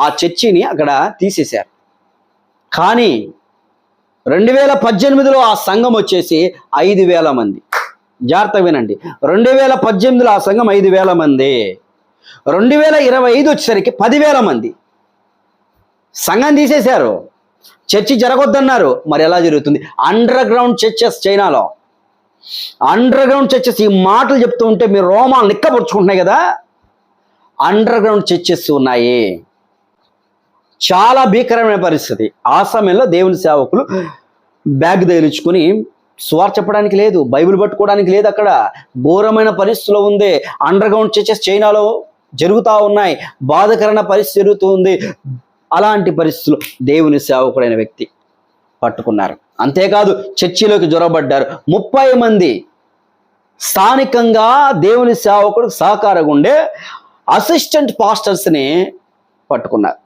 ఆ చర్చిని అక్కడ తీసేశారు. కానీ రెండు వేల పద్దెనిమిదిలో ఆ సంఘం వచ్చేసి ఐదు వేల మంది. జాగ్రత్త వినండి. రెండు వేల పద్దెనిమిదిలో ఆ సంఘం ఐదు వేల మంది. రెండు వేల ఇరవై ఐదు వచ్చేసరికి పదివేల మంది. సంఘం తీసేశారు. చర్చి జరగొద్దన్నారు. మరి ఎలా జరుగుతుంది? అండర్ గ్రౌండ్ చర్చెస్ చైనాలో. అండర్ గ్రౌండ్ చర్చెస్ ఈ మాటలు చెప్తూ ఉంటే మీరు రోమాలు నిక్కపరుచుకుంటున్నాయి కదా? అండర్ గ్రౌండ్ చర్చెస్ ఉన్నాయి. చాలా భీకరమైన పరిస్థితి. ఆ సమయంలో దేవుని సేవకులు బ్యాగ్ తగిలించుకుని సువార్ చెప్పడానికి లేదు బైబిల్ పట్టుకోవడానికి లేదు అక్కడ. ఘోరమైన పరిస్థితిలో ఉంది. అండర్ గ్రౌండ్ చర్చెస్ చైనాలో జరుగుతూ ఉన్నాయి. బాధకరమైన పరిస్థితి జరుగుతుంది అలాంటి పరిస్థితులు దేవుని సేవకుడైన వ్యక్తి పట్టుకున్నారు. అంతేకాదు చర్చిలోకి జొరబడ్డారు. ముప్పై మంది స్థానికంగా దేవుని సేవకుడు సహకారంగా ఉండే అసిస్టెంట్ పాస్టర్స్ని పట్టుకున్నారు.